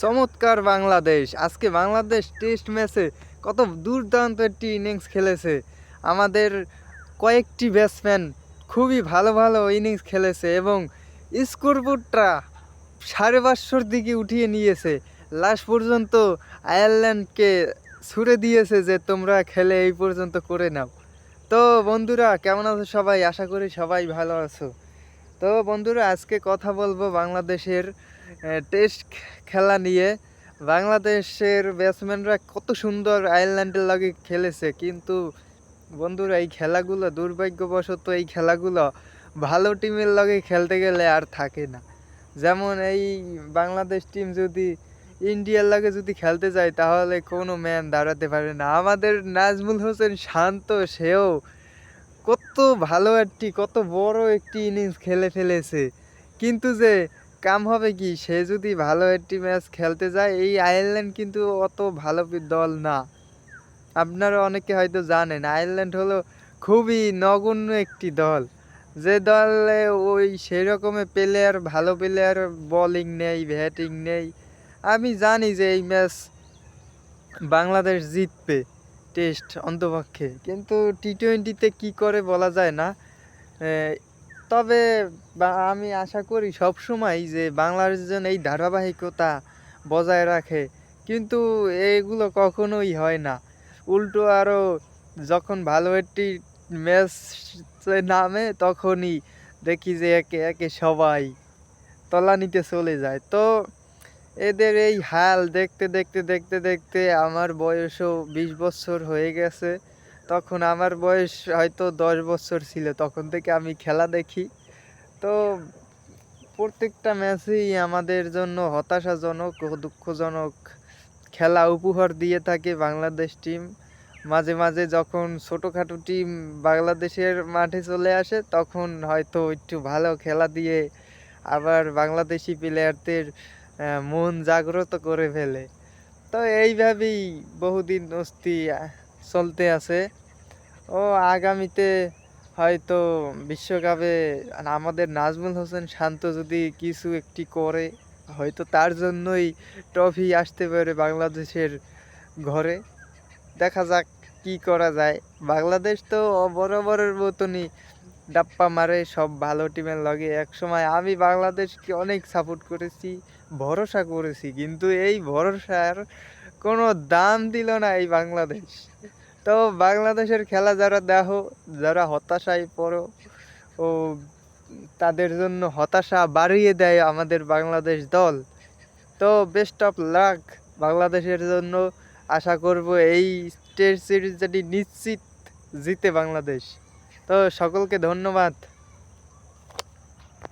চমৎকার বাংলাদেশ। আজকে বাংলাদেশ টেস্ট ম্যাচে কত দুর্দান্ত একটি ইনিংস খেলেছে। আমাদের কয়েকটি ব্যাটসম্যান খুবই ভালো ভালো ইনিংস খেলেছে এবং স্কোরবোর্ডটা সাড়ে পাঁচশোর দিকে উঠিয়ে নিয়েছে। লাস্ট পর্যন্ত আয়ারল্যান্ডকে ছুড়ে দিয়েছে যে, তোমরা খেলে এই পর্যন্ত করে নাও। তো বন্ধুরা, কেমন আছো সবাই? আশা করি সবাই ভালো আছো। তো বন্ধুরা, আজকে কথা বলব বাংলাদেশের টেস্ট খেলা নিয়ে বাংলাদেশের ব্যাটসম্যানরা কত সুন্দর আয়ারল্যান্ডের লাগে খেলেছে। কিন্তু বন্ধুরা, এই খেলাগুলো দুর্ভাগ্যবশত এই খেলাগুলো ভালো টিমের লগে খেলতে গেলে আর থাকে না। যেমন এই বাংলাদেশ টিম যদি ইন্ডিয়ার লাগে যদি খেলতে যায়, তাহলে কোনো ম্যান দাঁড়াতে পারে না। আমাদের নাজমুল হোসেন শান্ত, সেও কত ভালো একটি, কত বড় একটি ইনিংস খেলে ফেলেছে। কিন্তু যে কাম হবে কি? সে যদি ভালো একটি ম্যাচ খেলতে যায়, এই আয়ারল্যান্ড কিন্তু অত ভালো দল না। আপনারা অনেকে হয়তো জানেন, আয়ারল্যান্ড হলো খুবই নগণ্য একটি দল। যে দলে ওই সেই রকমের প্লেয়ার ভালো প্লেয়ার বলিং নেই ব্যাটিং নেই। আমি জানি যে এই ম্যাচ বাংলাদেশ জিতবে টেস্ট অন্তপক্ষে। কিন্তু টি টোয়েন্টিতে কী করে বলা যায় না? তবে আমি আশা করি সব সময় যে বাংলাদেশ যেন এই ধারাবাহিকতা বজায় রাখে, কিন্তু এগুলো কখনোই হয় না। উল্টো আরও যখন ভালো একটি ম্যাচ নামে তখনই দেখি যে একে একে সবাই তলানিতে চলে যায়। তো এদের এই হাল দেখতে দেখতে দেখতে দেখতে আমার বয়সও বিশ বছর হয়ে গেছে। তখন আমার বয়স হয়তো দশ বছর ছিল, তখন থেকে আমি খেলা দেখি। তো প্রত্যেকটা ম্যাচেই আমাদের জন্য হতাশাজনক ও দুঃখজনক খেলা উপহার দিয়ে থাকে বাংলাদেশ টিম। মাঝে মাঝে যখন ছোটোখাটো টিম বাংলাদেশের মাঠে চলে আসে, তখন হয়তো একটু ভালো খেলা দিয়ে আবার বাংলাদেশি প্লেয়ারদের মন জাগ্রত করে ফেলে। তো এইভাবেই বহুদিন অস্তি চলতে আছে। ও, আগামীতে হয়তো বিশ্বকাপে আমাদের নাজমুল হোসেন শান্ত যদি কিছু একটি করে, হয়তো তার জন্যই ট্রফি আসতে পারে বাংলাদেশের ঘরে। দেখা যাক কি করা যায়। বাংলাদেশ তো বরাবরের মতনই ডাপ্পা মারে, সব ভালো টিমের লগে। এক সময় আমি বাংলাদেশকে অনেক সাপোর্ট করেছি, ভরসা করেছি, কিন্তু এই ভরসার কোনো দাম দিল না এই বাংলাদেশ। তো বাংলাদেশের খেলা যারা দেখো যারা হতাশায় পড়ো, ও তাদের জন্য হতাশা বাড়িয়ে দেয় আমাদের বাংলাদেশ দল। তো বেস্ট অফ লাক বাংলাদেশের জন্য। আশা করব এই টেস্ট যেটি নিশ্চিত জিতে বাংলাদেশ। তো সকলকে ধন্যবাদ।